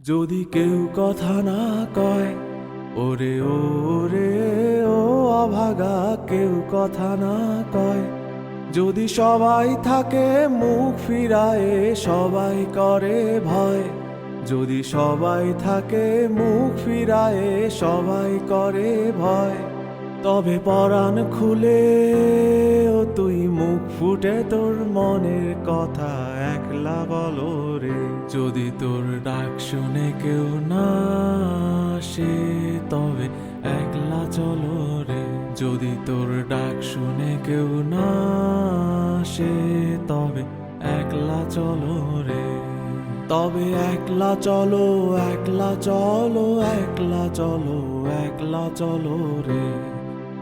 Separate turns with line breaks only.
যদি কেউ কথা না কয়, ওরে ওরে, ও অভাগা, কেউ কথা না কয়। যদি সবাই থাকে মুখ ফিরায়ে, সবাই করে ভয়। যদি সবাই থাকে মুখ ফিরায়ে, সবাই করে ভয়। তবে পরাণ খুলে ও তুই মুখ ফুটে মনের কথা একলা বলো রে। যদি তোর ডাক শুনে কেউ না আসে, তবে একলা চলো রে। যদি তোর ডাক শুনে কেউ না আসে, তবে একলা চলো রে। তবে একলা চলো একলা চলো একলা চলো একলা চলো রে।